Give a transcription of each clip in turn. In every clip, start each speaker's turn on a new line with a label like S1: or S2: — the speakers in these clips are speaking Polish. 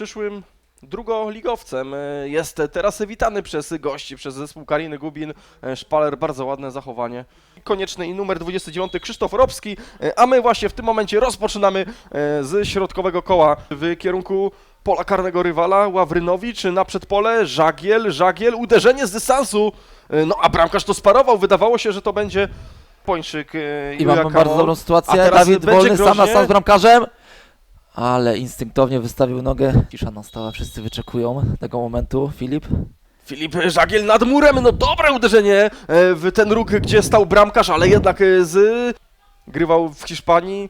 S1: przyszłym drugoligowcem. E, Jest teraz witany przez gości, przez zespół Kariny Gubin. E, Szpaler, bardzo ładne zachowanie. Konieczny i numer 29 Krzysztof Robski, E, a my właśnie w tym momencie rozpoczynamy z środkowego koła w kierunku pola karnego rywala. Ławrynowicz na przedpole, Żagiel, Żagiel, uderzenie z dystansu. No a bramkarz to sparował, wydawało się, że to będzie Pończyk
S2: I mamy bardzo dobrą sytuację. Dawid Wolny sam na sam z bramkarzem. Ale instynktownie wystawił nogę. Cisza nastała, wszyscy wyczekują tego momentu. Filip.
S1: Filip Żagiel nad murem, no dobre uderzenie e, w ten róg, gdzie stał bramkarz, ale jednak e, z... grywał w Hiszpanii.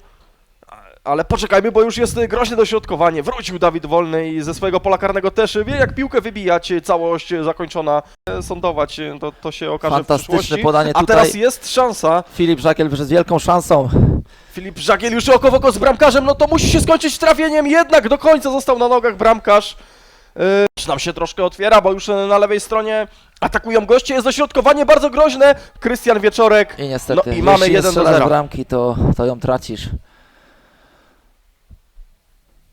S1: A- Ale poczekajmy, bo już jest groźne dośrodkowanie. Wrócił Dawid Wolny i ze swojego pola karnego też wie jak piłkę wybijać, całość zakończona, e, sądować, to, to się okaże w
S2: Fantastyczne
S1: przyszłości.
S2: podanie
S1: A
S2: tutaj.
S1: teraz jest szansa.
S2: Filip Żakiel z wielką szansą.
S1: Filip Żagiel już oko w oko z bramkarzem, no to musi się skończyć trafieniem, jednak do końca został na nogach bramkarz. Yy, nam się troszkę otwiera, bo już e, na lewej stronie atakują goście, jest dośrodkowanie bardzo groźne. Krystian Wieczorek.
S2: I niestety,
S1: No i mamy
S2: jeśli nie
S1: 1 do
S2: strzelasz
S1: 0.
S2: bramki, to, to ją tracisz.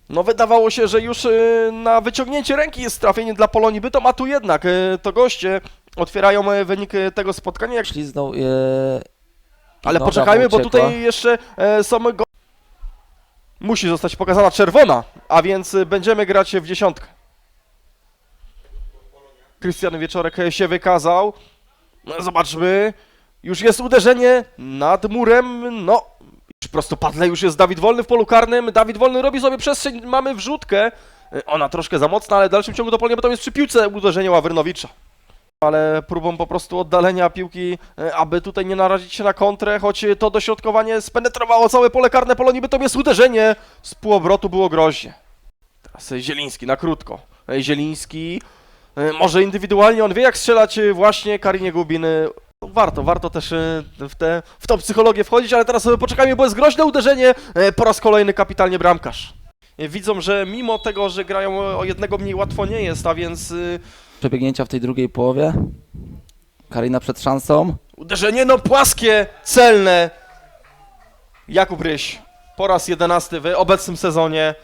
S1: No wydawało się, że już e, na wyciągnięcie ręki jest trafienie dla Polonii Bytom, a tu jednak e, to goście otwierają wynik tego spotkania. Jak...
S2: Śliznął. E, i
S1: Ale
S2: noga mu
S1: poczekajmy, bo
S2: uciekła.
S1: tutaj jeszcze e, są go... Musi zostać pokazana czerwona, a więc e, będziemy grać w dziesiątkę. Krystian Wieczorek się wykazał. No, zobaczmy. Już jest uderzenie nad murem. No, prostopadle już jest Dawid Wolny w polu karnym. Dawid Wolny robi sobie przestrzeń. Mamy wrzutkę. E, Ona troszkę za mocna, ale w dalszym ciągu to polnie, bo tam jest przy piłce uderzenie Ławrynowicza. Ale próbą po prostu oddalenia piłki, e, aby tutaj nie narazić się na kontrę, choć to dośrodkowanie spenetrowało całe pole karne Polonii, by to jest uderzenie. Z półobrotu było groźnie. Teraz Zieliński na krótko. E, Zieliński e, może indywidualnie, on wie jak strzelać właśnie Karinie Gubin. Warto, warto też w, te, w tą psychologię wchodzić, ale teraz poczekajmy, bo jest groźne uderzenie. Po raz kolejny kapitalnie bramkarz. Widzą, że mimo tego, że grają o jednego mniej łatwo nie jest, a więc
S2: Przebiegnięcia w tej drugiej połowie. Karina przed szansą.
S1: Uderzenie no płaskie, celne. Jakub Ryś po raz jedenasty w obecnym sezonie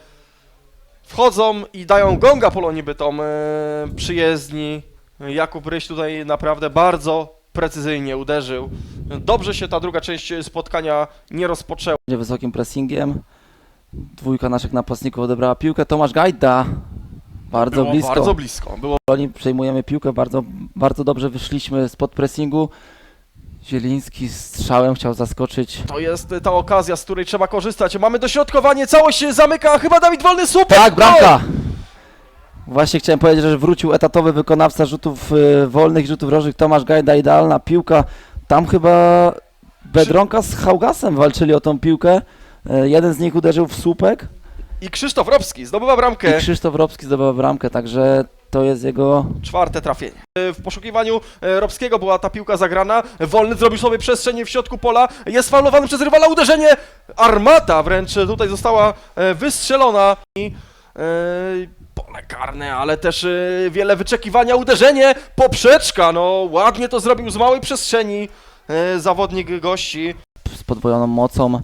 S1: wchodzą i dają gonga Polonii Bytom e, przyjezdni. Jakub Ryś tutaj naprawdę bardzo precyzyjnie uderzył. Dobrze się ta druga część spotkania nie rozpoczęła.
S2: Będzie wysokim pressingiem. Dwójka naszych napastników odebrała piłkę. Tomasz Gajda. Bardzo
S1: Było
S2: blisko.
S1: Bardzo blisko. Było
S2: Oni przejmujemy piłkę, bardzo, bardzo dobrze wyszliśmy spod pressingu. Zieliński strzałem chciał zaskoczyć.
S1: to jest ta okazja, z której trzeba korzystać. Mamy dośrodkowanie, całość się zamyka, chyba Dawid Wolny, super!
S2: Tak, bramka! Właśnie chciałem powiedzieć, że wrócił etatowy wykonawca rzutów y, wolnych, rzutów rożnych Tomasz Gajda, idealna piłka. Tam chyba Bedronka z Haugasem walczyli o tą piłkę. Y, Jeden z nich uderzył w słupek
S1: I Krzysztof Robski zdobywa
S2: i
S1: bramkę.
S2: Krzysztof Robski zdobył bramkę, także to jest jego
S1: Czwarte trafienie. W poszukiwaniu e, Robskiego była ta piłka zagrana. Wolny zrobił sobie przestrzeń w środku pola. Jest faulowany przez rywala. Uderzenie. Armata wręcz tutaj została e, wystrzelona. I e, pole karne, ale też wiele wyczekiwania. Uderzenie. Poprzeczka. No ładnie to zrobił z małej przestrzeni. Zawodnik gości.
S2: z podwojoną mocą,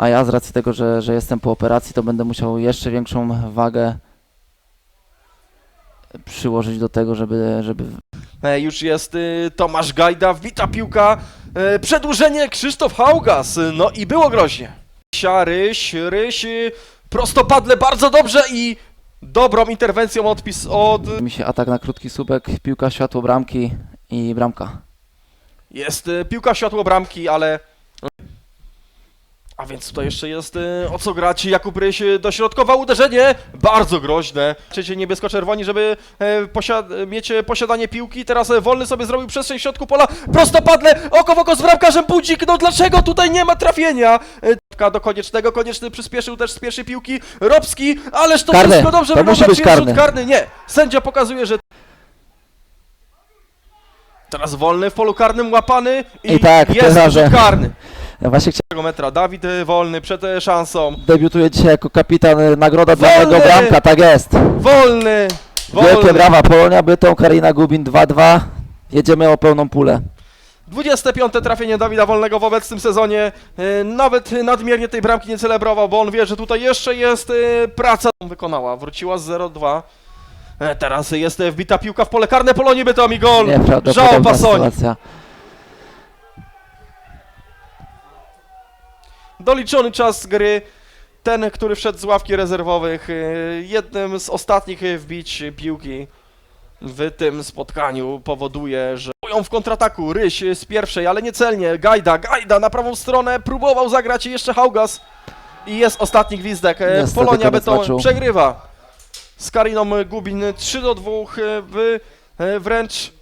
S2: a ja z racji tego, że, że jestem po operacji, to będę musiał jeszcze większą wagę przyłożyć do tego, żeby, żeby
S1: E, Już jest y, Tomasz Gajda, wbita piłka, e, przedłużenie Krzysztof Haugas, no i było groźnie. Ryś, Ryś, y, prostopadle bardzo dobrze i dobrą interwencją odpis od...
S2: mi się atak na krótki słupek, piłka światło bramki i bramka.
S1: Jest y, piłka światło bramki, ale... A więc tutaj jeszcze jest y, o co grać. Jakub Ryś y, dośrodkował uderzenie, bardzo groźne. Trzecie niebiesko-czerwoni, żeby e, posiad- mieć e, posiadanie piłki. Teraz e, wolny sobie zrobił przestrzeń w środku pola. Prostopadle, oko w oko z bramkarzem Budzik. No dlaczego tutaj nie ma trafienia? E, do koniecznego, konieczny przyspieszył też z pierwszej piłki. Robski, ależ to
S2: Karny,
S1: wszystko dobrze
S2: to
S1: wygląda.
S2: musi być
S1: rzut
S2: karny.
S1: karny. Nie, sędzia pokazuje, że... Teraz wolny w polu karnym łapany i,
S2: I tak,
S1: jest rzut karny.
S2: Ja właśnie chciałem,
S1: Tego metra. Dawid y, Wolny przed e, szansą.
S2: debiutuję dzisiaj jako kapitan, y, nagroda dla
S1: Wolny!
S2: mojego bramka, tak jest.
S1: Wolny!
S2: Wielkie
S1: Wolny!
S2: brawa, Polonia Bytom, Karina Gubin 2-2. Jedziemy o pełną pulę.
S1: 25 trafienie Dawida Wolnego w obecnym sezonie. E, Nawet nadmiernie tej bramki nie celebrował, bo on wie, że tutaj jeszcze jest e, praca. Wykonała, wróciła z 0-2. E, Teraz jest e, wbita piłka w pole karne Polonii Bytom i gol. Żao
S2: Nieprawdopodobna
S1: Pasoni.
S2: sytuacja.
S1: Doliczony czas gry. Ten, który wszedł z ławki rezerwowych, e, jednym z ostatnich e, wbić piłki w tym spotkaniu powoduje, że ją w kontrataku. Ryś z pierwszej, ale niecelnie. Gajda, Gajda na prawą stronę, próbował zagrać i jeszcze Haugas. I jest ostatni gwizdek. E,
S2: Niestety
S1: Polonia Beton przegrywa z Kariną Gubin 3 do 2 w e, wręcz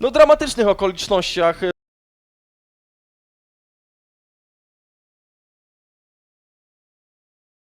S1: no, dramatycznych okolicznościach.